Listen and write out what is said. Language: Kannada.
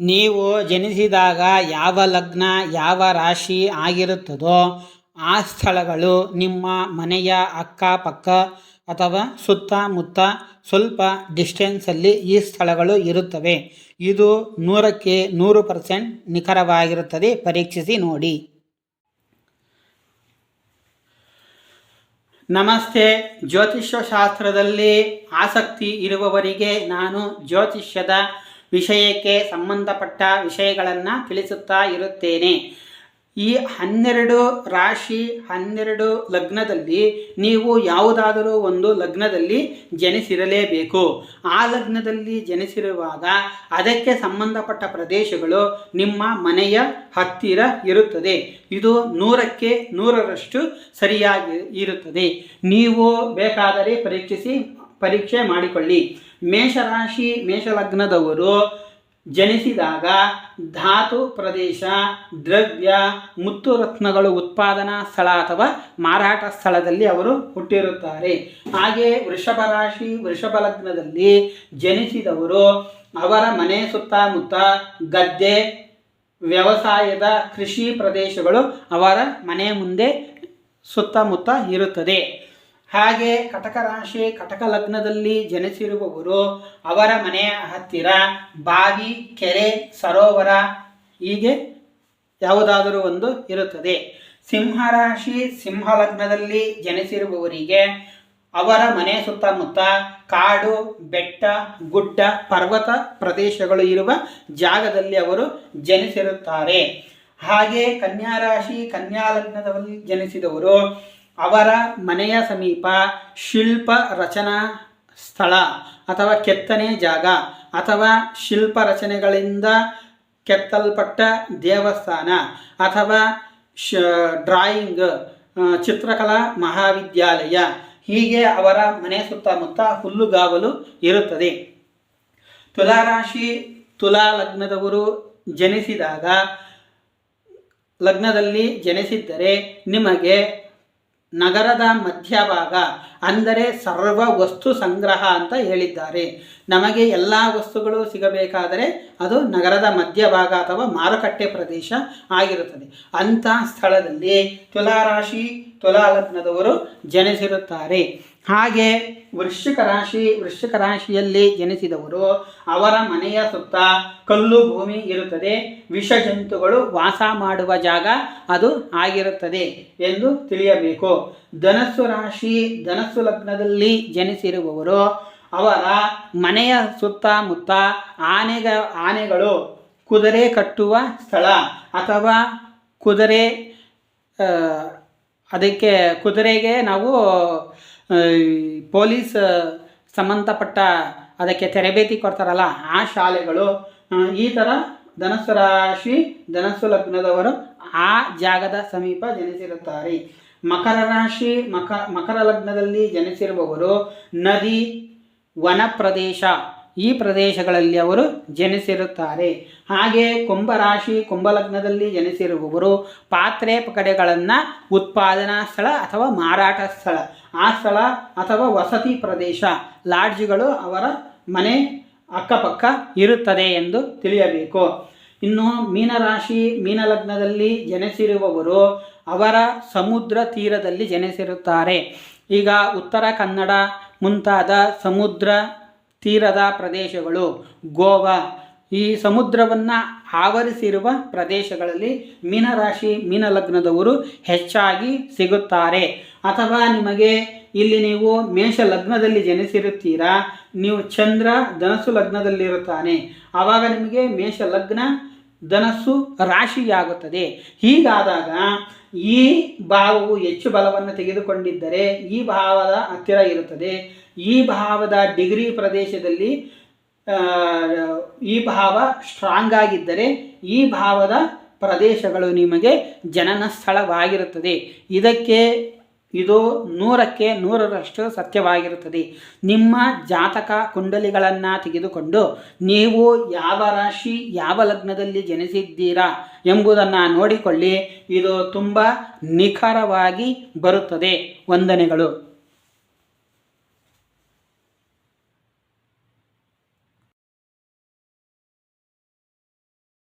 ನೀವು ಜನಿಸಿದಾಗ ಯಾವ ಲಗ್ನ, ಯಾವ ರಾಶಿ ಆಗಿರುತ್ತದೋ ಆ ಸ್ಥಳಗಳು ನಿಮ್ಮ ಮನೆಯ ಅಕ್ಕಪಕ್ಕ ಅಥವಾ ಸುತ್ತಮುತ್ತ ಸ್ವಲ್ಪ ಡಿಸ್ಟೆನ್ಸಲ್ಲಿ ಈ ಸ್ಥಳಗಳು ಇರುತ್ತವೆ. ಇದು ನೂರಕ್ಕೆ ನೂರು ಪರ್ಸೆಂಟ್ ನಿಖರವಾಗಿರುತ್ತದೆ. ಪರೀಕ್ಷಿಸಿ ನೋಡಿ. ನಮಸ್ತೆ. ಜ್ಯೋತಿಷ್ಯ ಶಾಸ್ತ್ರದಲ್ಲಿ ಆಸಕ್ತಿ ಇರುವವರಿಗೆ ನಾನು ಜ್ಯೋತಿಷ್ಯದ ವಿಷಯಕ್ಕೆ ಸಂಬಂಧಪಟ್ಟ ವಿಷಯಗಳನ್ನು ತಿಳಿಸುತ್ತಾ ಇರುತ್ತೇನೆ. ಈ ಹನ್ನೆರಡು ರಾಶಿ ಹನ್ನೆರಡು ಲಗ್ನದಲ್ಲಿ ನೀವು ಯಾವುದಾದರೂ ಒಂದು ಲಗ್ನದಲ್ಲಿ ಜನಿಸಿರಲೇಬೇಕು. ಆ ಲಗ್ನದಲ್ಲಿ ಜನಿಸಿರುವಾಗ ಅದಕ್ಕೆ ಸಂಬಂಧಪಟ್ಟ ಪ್ರದೇಶಗಳು ನಿಮ್ಮ ಮನೆಯ ಹತ್ತಿರ ಇರುತ್ತದೆ. ಇದು ನೂರಕ್ಕೆ ನೂರರಷ್ಟು ಸರಿಯಾಗಿ ಇರುತ್ತದೆ. ನೀವು ಬೇಕಾದರೆ ಪರೀಕ್ಷಿಸಿ ಪರೀಕ್ಷೆ ಮಾಡಿಕೊಳ್ಳಿ. ಮೇಷರಾಶಿ ಮೇಷಲಗ್ನದವರು ಜನಿಸಿದಾಗ ಧಾತು ಪ್ರದೇಶ, ದ್ರವ್ಯ, ಮುತ್ತು ರತ್ನಗಳು ಉತ್ಪಾದನಾ ಸ್ಥಳ ಅಥವಾ ಮಾರಾಟ ಸ್ಥಳದಲ್ಲಿ ಅವರು ಹುಟ್ಟಿರುತ್ತಾರೆ. ಹಾಗೆ ವೃಷಭ ರಾಶಿ ವೃಷಭ ಲಗ್ನದಲ್ಲಿ ಜನಿಸಿದವರು ಅವರ ಮನೆ ಸುತ್ತಮುತ್ತ ಗದ್ದೆ, ವ್ಯವಸಾಯದ ಕೃಷಿ ಪ್ರದೇಶಗಳು ಅವರ ಮನೆ ಮುಂದೆ ಸುತ್ತಮುತ್ತ ಇರುತ್ತದೆ. ಹಾಗೆ ಕಟಕ ರಾಶಿ, ಕಟಕ ಲಗ್ನದಲ್ಲಿ ಜನಿಸಿರುವವರು ಅವರ ಮನೆಯ ಹತ್ತಿರ ಬಾವಿ, ಕೆರೆ, ಸರೋವರ ಹೀಗೆ ಯಾವುದಾದರೂ ಒಂದು ಇರುತ್ತದೆ. ಸಿಂಹರಾಶಿ ಸಿಂಹ ಲಗ್ನದಲ್ಲಿ ಜನಿಸಿರುವವರಿಗೆ ಅವರ ಮನೆ ಸುತ್ತಮುತ್ತ ಕಾಡು, ಬೆಟ್ಟ, ಗುಡ್ಡ, ಪರ್ವತ ಪ್ರದೇಶಗಳು ಇರುವ ಜಾಗದಲ್ಲಿ ಅವರು ಜನಿಸಿರುತ್ತಾರೆ. ಹಾಗೆ ಕನ್ಯಾ ರಾಶಿ, ಕನ್ಯಾ ಲಗ್ನದಲ್ಲಿ ಜನಿಸಿದವರು ಅವರ ಮನೆಯ ಸಮೀಪ ಶಿಲ್ಪ ರಚನಾ ಸ್ಥಳ ಅಥವಾ ಕೆತ್ತನೆ ಜಾಗ ಅಥವಾ ಶಿಲ್ಪ ರಚನೆಗಳಿಂದ ಕೆತ್ತಲ್ಪಟ್ಟ ದೇವಸ್ಥಾನ ಅಥವಾ ಶ, ಡ್ರಾಯಿಂಗ್ ಚಿತ್ರಕಲಾ ಮಹಾವಿದ್ಯಾಲಯ. ಹೀಗೆ ಅವರ ಮನೆ ಸುತ್ತಮುತ್ತ ಹುಲ್ಲುಗಾವಲು ಇರುತ್ತದೆ. ತುಲಾರಾಶಿ ತುಲಾ ಲಗ್ನದವರು ಜನಿಸಿದಾಗ, ಲಗ್ನದಲ್ಲಿ ಜನಿಸಿದ್ದರೆ ನಿಮಗೆ ನಗರದ ಮಧ್ಯಭಾಗ, ಅಂದರೆ ಸರ್ವ ವಸ್ತು ಸಂಗ್ರಹ ಅಂತ ಹೇಳಿದ್ದಾರೆ. ನಮಗೆ ಎಲ್ಲ ವಸ್ತುಗಳು ಸಿಗಬೇಕಾದರೆ ಅದು ನಗರದ ಮಧ್ಯಭಾಗ ಅಥವಾ ಮಾರುಕಟ್ಟೆ ಪ್ರದೇಶ ಆಗಿರುತ್ತದೆ. ಅಂಥ ಸ್ಥಳದಲ್ಲಿ ತುಲಾರಾಶಿ ತುಲಾ ಲಗ್ನದವರು ಜನಿಸಿರುತ್ತಾರೆ. ಹಾಗೆ ವೃಶ್ಚಿಕ ರಾಶಿ, ವೃಶ್ಚಿಕ ರಾಶಿಯಲ್ಲಿ ಜನಿಸಿದವರು ಅವರ ಮನೆಯ ಸುತ್ತ ಕಲ್ಲು ಭೂಮಿ ಇರುತ್ತದೆ. ವಿಷ ಜಂತುಗಳು ವಾಸ ಮಾಡುವ ಜಾಗ ಅದು ಆಗಿರುತ್ತದೆ ಎಂದು ತಿಳಿಯಬೇಕು. ಧನಸ್ಸು ರಾಶಿ, ಧನಸ್ಸು ಲಗ್ನದಲ್ಲಿ ಜನಿಸಿರುವವರು ಅವರ ಮನೆಯ ಸುತ್ತಮುತ್ತ ಆನೆಗ, ಆನೆಗಳು ಕುದುರೆ ಕಟ್ಟುವ ಸ್ಥಳ ಅಥವಾ ಕುದುರೆ ಅದಕ್ಕೆ ಕುದುರೆಗೆ ನಾವು ಪೊಲೀಸ್ ಸಂಬಂಧಪಟ್ಟ ಅದಕ್ಕೆ ತರಬೇತಿ ಕೊಡ್ತಾರಲ್ಲ, ಆ ಶಾಲೆಗಳು ಈ ಥರ ಧನಸ್ಸು ರಾಶಿ, ಧನಸ್ಸು ಲಗ್ನದವರು ಆ ಜಾಗದ ಸಮೀಪ ಜನಿಸಿರುತ್ತಾರೆ. ಮಕರ ರಾಶಿ, ಮಕ, ಮಕರ ಲಗ್ನದಲ್ಲಿ ಜನಿಸಿರುವವರು ನದಿ ವನ ಪ್ರದೇಶ ಈ ಪ್ರದೇಶಗಳಲ್ಲಿ ಅವರು ಜನಿಸಿರುತ್ತಾರೆ. ಹಾಗೆ ಕುಂಭರಾಶಿ, ಕುಂಭಲಗ್ನದಲ್ಲಿ ಜನಿಸಿರುವವರು ಪಾತ್ರೆ ಪಕಡೆಗಳನ್ನು ಉತ್ಪಾದನಾ ಸ್ಥಳ ಅಥವಾ ಮಾರಾಟ ಸ್ಥಳ, ಆ ಸ್ಥಳ ಅಥವಾ ವಸತಿ ಪ್ರದೇಶ, ಲಾಡ್ಜ್ಗಳು ಅವರ ಮನೆ ಅಕ್ಕಪಕ್ಕ ಇರುತ್ತದೆ ಎಂದು ತಿಳಿಯಬೇಕು. ಇನ್ನು ಮೀನರಾಶಿ, ಮೀನಲಗ್ನದಲ್ಲಿ ಜನಿಸಿರುವವರು ಅವರ ಸಮುದ್ರ ತೀರದಲ್ಲಿ ಜನಿಸಿರುತ್ತಾರೆ. ಈಗ ಉತ್ತರ ಕನ್ನಡ ಮುಂತಾದ ಸಮುದ್ರ ತೀರದ ಪ್ರದೇಶಗಳು ಗೋವಾ. ಈ ಸಮುದ್ರವನ್ನು ಆವರಿಸಿರುವ ಪ್ರದೇಶಗಳಲ್ಲಿ ಮೀನರಾಶಿ ಮೀನಲಗ್ನದವರು ಹೆಚ್ಚಾಗಿ ಸಿಗುತ್ತಾರೆ. ಅಥವಾ ನಿಮಗೆ ಇಲ್ಲಿ ನೀವು ಮೇಷ ಲಗ್ನದಲ್ಲಿ ಜನಿಸಿರುತ್ತೀರಾ? ನೀವು ಚಂದ್ರ ಧನಸು ಲಗ್ನದಲ್ಲಿರುತ್ತಾನೆ. ಆವಾಗ ನಿಮಗೆ ಮೇಷ ಲಗ್ನ ಧನಸ್ಸು ರಾಶಿಯಾಗುತ್ತದೆ. ಹೀಗಾದಾಗ ಈ ಭಾವವು ಹೆಚ್ಚು ಬಲವನ್ನು ತೆಗೆದುಕೊಂಡಿದ್ದರೆ ಈ ಭಾವದ ಹತ್ತಿರ ಇರುತ್ತದೆ. ಈ ಭಾವದ ಡಿಗ್ರಿ ಪ್ರದೇಶದಲ್ಲಿ ಈ ಭಾವ ಸ್ಟ್ರಾಂಗ್ ಆಗಿದ್ದರೆ ಈ ಭಾವದ ಪ್ರದೇಶಗಳು ನಿಮಗೆ ಜನನ ಸ್ಥಳವಾಗಿರುತ್ತದೆ. ಇದಕ್ಕೆ ಇದು ನೂರಕ್ಕೆ ನೂರರಷ್ಟು ಸತ್ಯವಾಗಿರುತ್ತದೆ. ನಿಮ್ಮ ಜಾತಕ ಕುಂಡಲಿಗಳನ್ನು ತೆಗೆದುಕೊಂಡು ನೀವು ಯಾವ ರಾಶಿ, ಯಾವ ಲಗ್ನದಲ್ಲಿ ಜನಿಸಿದ್ದೀರಾ ಎಂಬುದನ್ನು ನೋಡಿಕೊಳ್ಳಿ. ಇದು ತುಂಬ ನಿಖರವಾಗಿ ಬರುತ್ತದೆ. ವಂದನೆಗಳು.